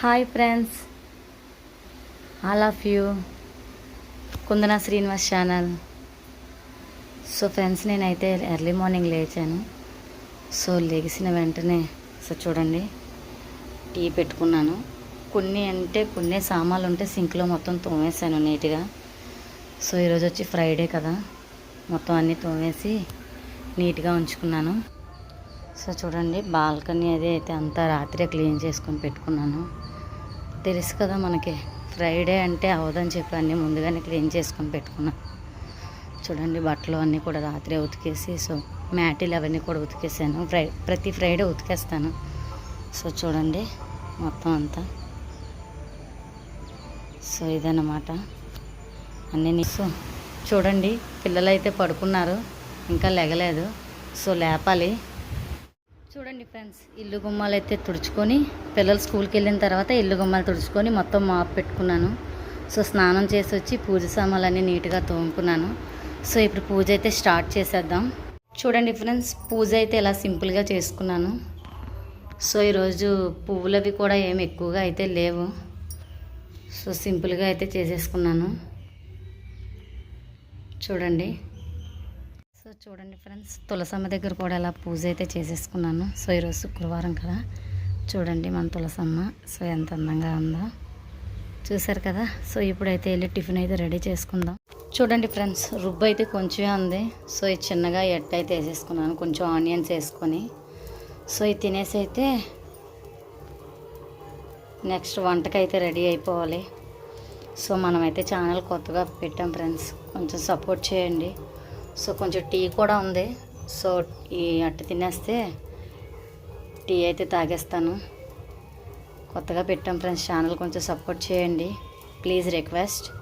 Hi friends all of you Kundana Srinivas channel so friends నేనైతే early morning లేచాను. So లెగిసిన వెంటనే so చూడండి టీ పెట్టుకున్నాను. కొన్ని అంటే కొన్ని సామాన్లు ఉంటే సింక్లో మొత్తం తోమేశాను నీట్గా. సో ఈరోజు వచ్చి ఫ్రైడే కదా. మొత్తం అన్నీ తోమేసి నీట్గా ఉంచుకున్నాను. సో చూడండి బాల్కనీ అది అయితే అంతా రాత్రే క్లీన్ చేసుకొని పెట్టుకున్నాను. తెలుసు కదా మనకి. ఫ్రైడే అంటే అవదని చెప్పి అన్నీ ముందుగానే క్లీన్ చేసుకొని పెట్టుకున్నాను చూడండి బట్టలు అన్నీ కూడా రాత్రి ఉతికేసి సో మ్యాటీలు అవన్నీ కూడా ఉతికేసాను. ఫ్రై ప్రతి ఫ్రైడే ఉతికేస్తాను. సో చూడండి మొత్తం అంతా. సో ఇదన్నమాట. అన్నీ నీ- సో చూడండి పిల్లలు అయితే పడుకున్నారు. ఇంకా లెగలేదు. సో లేపాలి. చూడండి ఫ్రెండ్స్ ఇల్లు గుమ్మాలు అయితే తుడుచుకొని పిల్లలు స్కూల్కి వెళ్ళిన తర్వాత ఇల్లు గుమ్మాలు తుడుచుకొని మొత్తం మాప్ పెట్టుకున్నాను. సో స్నానం చేసి వచ్చి పూజ సామాన్లన్నీ నీట్గా తోముకున్నాను. సో ఇప్పుడు పూజ అయితే స్టార్ట్ చేసేద్దాం. చూడండి ఫ్రెండ్స్ పూజ అయితే ఇలా సింపుల్గా చేసుకున్నాను. సో ఈరోజు పువ్వులవి కూడా ఏమి ఎక్కువగా అయితే లేవు. సో సింపుల్గా అయితే చేసేసుకున్నాను. చూడండి. సో చూడండి ఫ్రెండ్స్ తులసమ్మ దగ్గర కూడా ఇలా పూజ అయితే చేసేసుకున్నాను. సో ఈరోజు శుక్రవారం కదా. చూడండి మన తులసమ్మ. సో ఎంత అందంగా ఉందో. చూసారు కదా? సో ఇప్పుడైతే వెళ్ళి టిఫిన్ అయితే రెడీ చేసుకుందాం. చూడండి ఫ్రెండ్స్ రుబ్బు అయితే కొంచెమే ఉంది. సో ఇది చిన్నగా ఎట్ అయితే వేసేసుకున్నాను. కొంచెం ఆనియన్స్ వేసుకొని. సో ఇది తినేసి అయితే నెక్స్ట్ వంటకైతే రెడీ అయిపోవాలి. సో మనమైతే ఛానల్ కొత్తగా పెట్టాం ఫ్రెండ్స్. కొంచెం సపోర్ట్ చేయండి. సో కొంచెం టీ కూడా ఉంది. సో ఈ అట్టు తినేస్తే టీ అయితే తాగేస్తాను. కొత్తగా పెట్టాం ఫ్రెండ్స్ ఛానల్ కొంచెం సపోర్ట్ చేయండి. Please request.